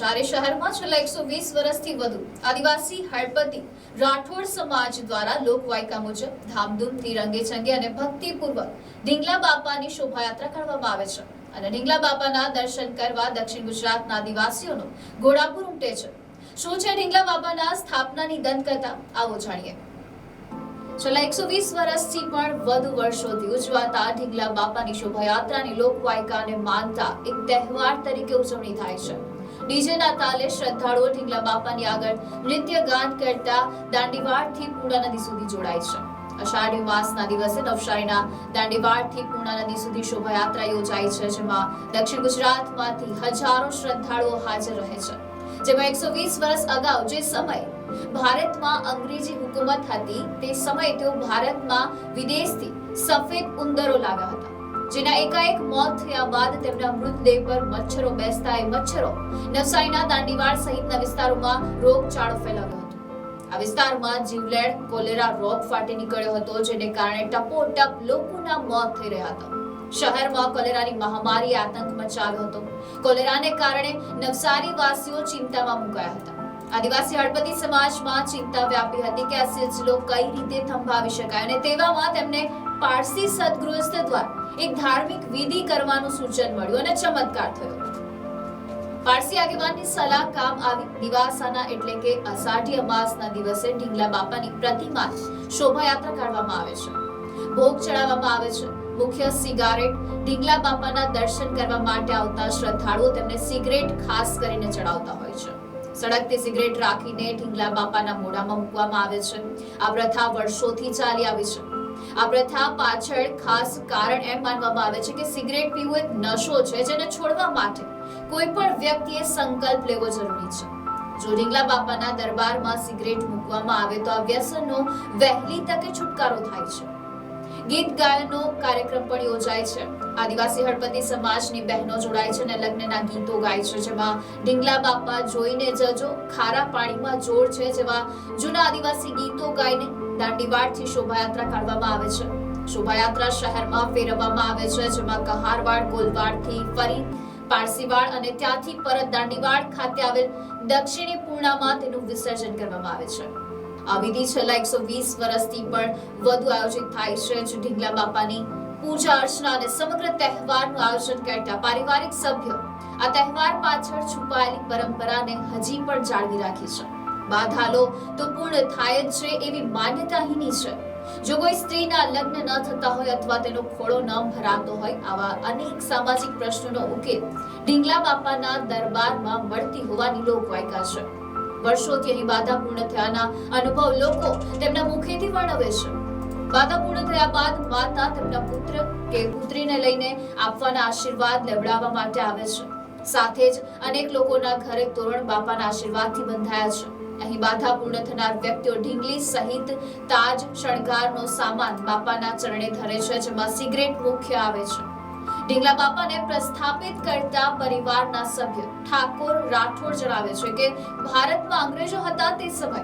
નવસારી શહેરમાં છેલ્લા એકસો વીસ વર્ષથી વધુ આદિવાસી હળપતિ રાઠોડ સમાજ દ્વારા લોકવાયકા મુજબ ધામધૂમથી રંગેચંગે અને ભક્તિપૂર્વક ઢીંગલા બાપાની શોભાયાત્રા કાઢવામાં આવે છે. અને ઢીંગલા બાપાના દર્શન કરવા દક્ષિણ ગુજરાતના આદિવાસીઓનો ઘોડાપુર ઉમટે છે. શું છે ઢીંગલા બાપાના સ્થાપનાની દંતકથા આવો જાણીએ. છેલ્લા એકસો વીસ વર્ષથી પણ વધુ વર્ષોથી ઉજવાતા ઢીગલા બાપાની શોભાયાત્રાની લોકવાયકાને માનતા એક તહેવાર તરીકે ઉજવણી થાય છે. ડીજેના તાલે શ્રદ્ધાળુઓ ઢીંગલા બાપાની આગળ નૃત્ય ગાન કરતા દાંડીવાડથી પૂર્ણા નદી સુધી જોડાય છે. અષાઢી માસના દિવસે નવસારીના દાંડીવાડથી પૂર્ણા નદી સુધી શોભાયાત્રા યોજાય છે, જેમાં દક્ષિણ ગુજરાતમાંથી હજારો શ્રદ્ધાળુઓ હાજર રહે છે. જેમાં એકસો વીસ વર્ષ અગાઉ જે સમય ભારતમાં અંગ્રેજી હુકુમત હતી, તે સમયે તેઓ ભારતમાં વિદેશથી સફેદ ઉંદરો લાવ્યા હતા, જેના એકાએક મોત થયા બાદ તેમના મૃતદેહ પર મચ્છરો બેસતા એ મચ્છરો નવસારીના દાંડીવાડ સહિતના વિસ્તારોમાં રોગચાળો ફેલાવ્યો હતો. આ વિસ્તારમાં જીવલેણ કોલેરા રોગ ફાટી નીકળ્યો હતો, જેને કારણે ટપોટપ લોકોના મોત થઈ રહ્યા હતા. શહેરમાં કોલેરાની મહામારી આતંક મચાવ્યો હતો. કોલેરાને કારણે નવસારી વાસીઓ ચિંતામાં મુકાયા હતા. આદિવાસી હળપતિ સમાજમાં ચિંતા વ્યાપી હતી કે આ સિલસિલો કઈ રીતે થંભાવી શકાય અને તેવામાં તેમને પારસી સદગૃહસ્થ દ્વારા એક ધાર્મિક વિધિ કરવાનું સૂચન મળ્યું અને ચમત્કાર થયો. પારસી આગેવાનની સલાહ કામ આવી. દિવાસાના એટલે કે અષાઢી અમાસના દિવસે ઢીંગલા બાપાની પ્રતિમા શોભાયાત્રા કાઢવામાં આવે છે. ભોગ ચડાવવામાં આવે છે. મુખ્ય સિગારેટ ઢીંગલા બાપાના દર્શન કરવા માટે આવતા શ્રદ્ધાળુઓ તેમને સિગરેટ ખાસ કરીને ચડાવતા હોય છે. સડકથી સિગરેટ રાખીને ઢીંગલા બાપાના મોઢામાં મૂકવામાં આવે છે. આ પ્રથા વર્ષોથી ચાલી આવી છે. આ પ્રથા પાછળ ખાસ કારણ એમ માનવામાં આવે છે કે સિગરેટ પીવું એક નશો છે જેને છોડવા માટે કોઈ પણ વ્યક્તિએ સંકલ્પ લેવો જરૂરી છે. જો ઢીંગલા બાપાના દરબારમાં સિગરેટ મૂકવામાં આવે તો આ વ્યસનનો વહેલી તકે છુટકારો થાય છે. ગીત ગાયનનો કાર્યક્રમ પણ યોજાય છે. આદિવાસી હળપતિ સમાજની બહેનો જોડાય છે અને લગ્નના ગીતો ગાય છે, જેમાં ઢીંગલા બાપા જોઈને જજો, ખારા પાણીમાં જોર છે, જેવા જૂના આદિવાસી ગીતો ગાઈને દાંડીવાડથી શોભાયાત્રા કાઢવામાં આવે છે. શોભાયાત્રા શહેરમાં ફેરવવામાં આવે છે, જેમાં કહારવાડ, ગોલવાડથી ફરી પારસીવાડ અને ત્યાંથી પરત દાંડીવાડ ખાતે આવેલ દક્ષિણી પૂર્ણામાં તેનું વિસર્જન કરવામાં આવે છે. આ વિધિ છેલ્લા એકસો વીસ વર્ષથી પણ વધુ આયોજિત થાય છે જે ઢીંગલા બાપાની પૂજા અર્ચના અને સમગ્ર તહેવારનું આયોજન કરતા પારિવારિક સભ્યો આ તહેવાર પાછળ છુપાયેલી પરંપરાને હજી પણ જાળવી રાખી છે. બાધાલો તો પૂર્ણ થાય જ છે એવી માન્યતા અહીંની છે. જો કોઈ સ્ત્રીના લગ્ન ન થતા હોય અથવા તેનો ખોળો ન ભરાતો હોય આવા અનેક સામાજિક પ્રશ્નોનો ઉકેલ ઢીંગલા બાપાના દરબારમાં મળતી હોવાની લોકવાયકા છે. વર્ષોથી અહીં બાધા પૂર્ણ થયાના અનુભવ લોકો તેમના મુખેથી વર્ણવે છે. બાધા પૂર્ણ થયા બાદ માતા તેમના પુત્ર કે પુત્રીને લઈને આપવાના આશીર્વાદ લેવડાવવા માટે આવે છે. સાથે જ અનેક લોકોના ઘરે તોરણ બાપાના આશીર્વાદથી બંધાયા છે. અહીં બાધા પૂર્ણ થનાર વ્યક્તિઓ ઢીંગલી સહિત તાજ શણગારનો સામાન બાપાના ચરણે ધરે છે, જેમાં સિગરેટ મુખ્ય આવે છે. ઢીંગલા બાપાને પ્રસ્થાપિત કરતા પરિવારના સભ્ય ઠાકોર રાઠોડ જણાવે છે કે ભારતમાં અંગ્રેજો હતા તે સમય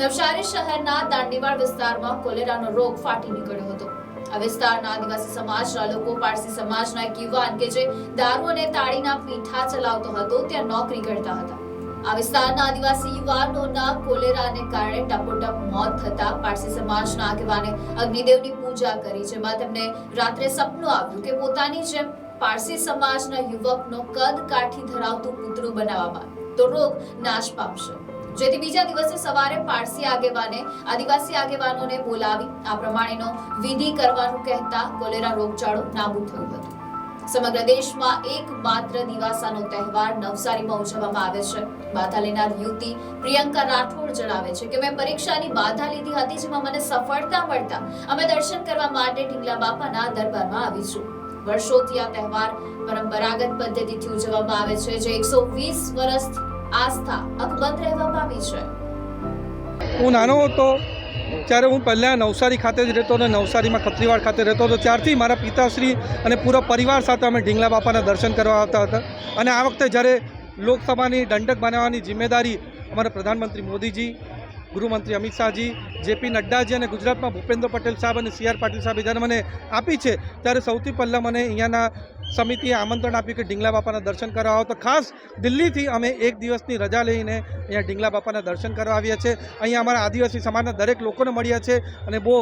નવસારી શહેરના દાંડીવાડ વિસ્તારમાં કોલેરાનો રોગ ફાટી નીકળ્યો હતો. આ વિસ્તારના આદિવાસી સમાજના લોકો, પારસી સમાજના એક યુવાન કે જે દારૂ અને તાળીના પીઠા ચલાવતો હતો, ત્યાં નોકરી કરતા હતા. આ વિસ્તારના આદિવાસી યુવાનોના કોલેરાને કારણે ટપોટપ મોત થતા પારસી સમાજના આગેવાને અગ્નિદેવની પૂજા કરી, જેમાં તેમને રાત્રે સપનું આવ્યું કે પોતાની જેમ પારસી સમાજના યુવકનો કદ કાઠી ધરાવતું પુતળું બનાવવામાં તો રોગ નાશ પામશે. જેથી બીજા દિવસે સવારે પારસી આગેવાને, આદિવાસી આગેવાનોને બોલાવી આ પ્રમાણેનો વિધિ કરવાનું કહેતા કોલેરા રોગચાળો નાબૂદ થયો હતું. સમગ્ર દેશમાં એકમાત્ર દિવાસાનો તહેવાર નવસારીમાં ઉજવવામાં આવે છે. બાધા લેનાર યુવતી પ્રિયંકા રાઠોડ જણાવે છે કે, મેં પરીક્ષાની બાધા લીધી હતી જેમાં મને સફળતા મળતા અમે દર્શન કરવા માટે ઢીંગલા બાપાના દરબારમાં આવીશું વર્ષોથી આ તહેવાર પરંપરાગત પદ્ધતિથી ઉજવવામાં આવે છે, જે એકસો વીસ વર્ષ આસ્થા અકબંધ રહેવા પામી છે. હું નાનો હતો ત્યારે હું પહેલાં નવસારી ખાતે જ રહેતો અને નવસારીમાં ખત્રીવાડ ખાતે રહેતો હતો, ત્યારથી મારા પિતાશ્રી અને પૂરા પરિવાર સાથે અમે ઢીંગલા બાપાના દર્શન કરવા આવતા હતા. અને આ વખતે જ્યારે લોકસભાની દંડક બનાવવાની જિમ્મેદારી અમારા પ્રધાનમંત્રી મોદીજી ગૃહમંત્રી અમિત શાહજી, જેપી નડ્ડાજી અને ગુજરાતમાં ભૂપેન્દ્ર પટેલ સાહેબ અને સી પાટીલ સાહેબે જ્યારે મને આપી છે, ત્યારે સૌથી પહેલાં મને અહીંયાના સમિતિએ આમંત્રણ આપ્યું કે ઢીંગલા બાપાના દર્શન કરવા. આવો તો ખાસ દિલ્હીથી અમે એક દિવસની રજા લઈને અહીંયા ઢીંગલા બાપાના દર્શન કરવા આવ્યા છે. અહીંયા અમારા આદિવાસી સમાજના દરેક લોકોને મળ્યા છે અને બહુ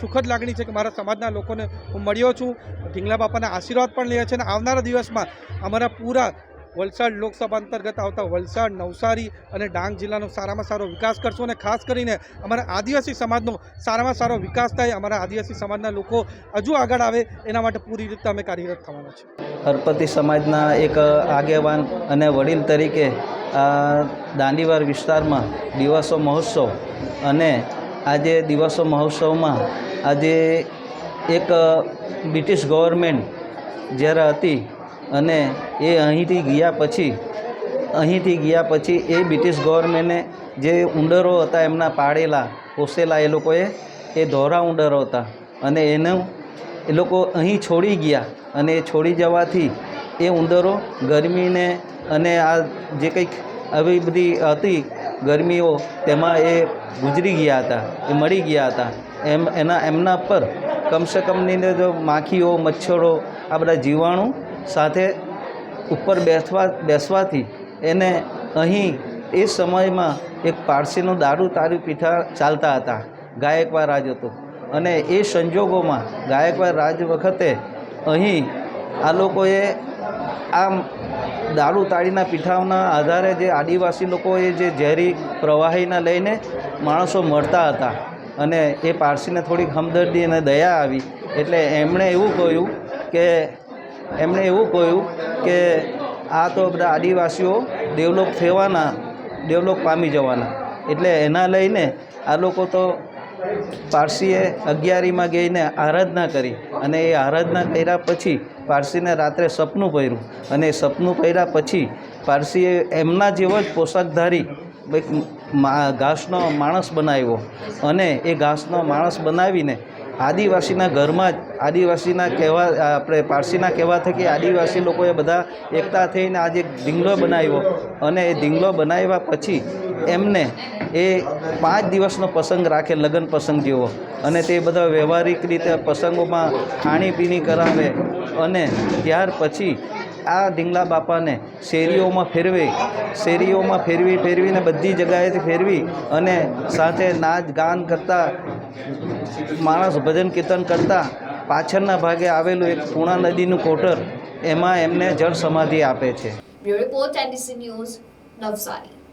સુખદ લાગણી છે કે મારા સમાજના લોકોને હું મળ્યો છું. ઢીંગલા બાપાના આશીર્વાદ પણ લે છે અને આવનારા દિવસમાં અમારા પૂરા વલસાડ લોકસભા અંતર્ગત આવતા વલસાડ, નવસારી અને ડાંગ જિલ્લાનો સારામાં સારો વિકાસ કરશું અને ખાસ કરીને અમારા આદિવાસી સમાજનો સારામાં સારો વિકાસ થાય, અમારા આદિવાસી સમાજના લોકો હજુ આગળ આવે, એના માટે પૂરી રીતે અમે કાર્યરત થવાના છે હરપતિ સમાજના એક આગેવાન અને વડીલ તરીકે આ દાંડીવાર વિસ્તારમાં દિવસો મહોત્સવ અને આજે દિવસો મહોત્સવમાં આજે એક બ્રિટિશ ગવર્મેન્ટ જ્યારે હતી અને એ અહીંથી ગયા પછી, અહીંથી ગયા પછી એ બ્રિટિશ ગવર્મેન્ટે જે ઉંદરો હતા એમના પાળેલા પોસેલા એ લોકોએ, એ ધોરા ઉંદરો હતા. અને એનું એ લોકો અહીં છોડી ગયા અને એ છોડી જવાથી એ ઉંદરો ગરમીને અને આ જે કંઈક આવી બધી હતી ગરમીઓ, તેમાં એ ગુજરી ગયા હતા, એ મરી ગયા હતા. એમ, એના, એમના પર કમસે કમની જો માખીઓ, મચ્છરો, આ બધા જીવાણુ સાથે ઉપર બેસવા બેસવાથી એને અહીં એ સમયમાં એક પારસીનું દારૂ તારી પીઠા ચાલતા હતા, ગાયકવાડ રાજ હતો. અને એ સંજોગોમાં ગાયકવાડ રાજ વખતે અહીં આ લોકોએ આમ દારૂ તાળીના પીઠાઓના આધારે જે આદિવાસી લોકોએ જે ઝેરી પ્રવાહીના લઈને માણસો મળતા હતા અને એ પારસીને થોડીક હમદર્દી અને દયા આવી, એટલે એમણે એવું કહ્યું કે એમણે એવું કહ્યું કે આ તો બધા આદિવાસીઓ ડેવલપ થવાના, ડેવલપ પામી જવાના. એટલે એના લઈને આ લોકો તો પારસીએ અગિયારીમાં ગઈને આરાધના કરી અને એ આરાધના કર્યા પછી પારસીને રાત્રે સપનું પહેર્યું અને એ સપનું પહેર્યા પછી પારસીએ એમના જેવો જ પોશાકધારી એક મા- ઘાસનો માણસ બનાવ્યો અને એ ઘાસનો માણસ બનાવીને આદિવાસીના ઘરમાં જ, આદિવાસીના કહેવા, આપણે પારસીના કહેવા થકી આદિવાસી લોકોએ બધા એકતા થઈને આજે ઢીંગલો બનાવ્યો અને એ ઢીંગલો બનાવ્યા પછી એમને એ પાંચ દિવસનો પ્રસંગ રાખે, લગ્ન પ્રસંગ જેવો. અને તે બધા વ્યવહારિક રીતે પ્રસંગોમાં ખાણીપીણી કરાવે અને ત્યાર પછી આ ઢીંગલા બાપાને શેરીઓમાં ફેરવે, શેરીઓમાં ફેરવી, ફેરવીને બધી જગાએથી ફેરવી અને સાથે નાચ ગાન કરતા માણસ ભજન કીર્તન કરતા પાછળના ભાગે આવેલું એક પૂણા નદીનું કોટર એમાં એમને જળ સમાધિ આપે છે. નવસારી.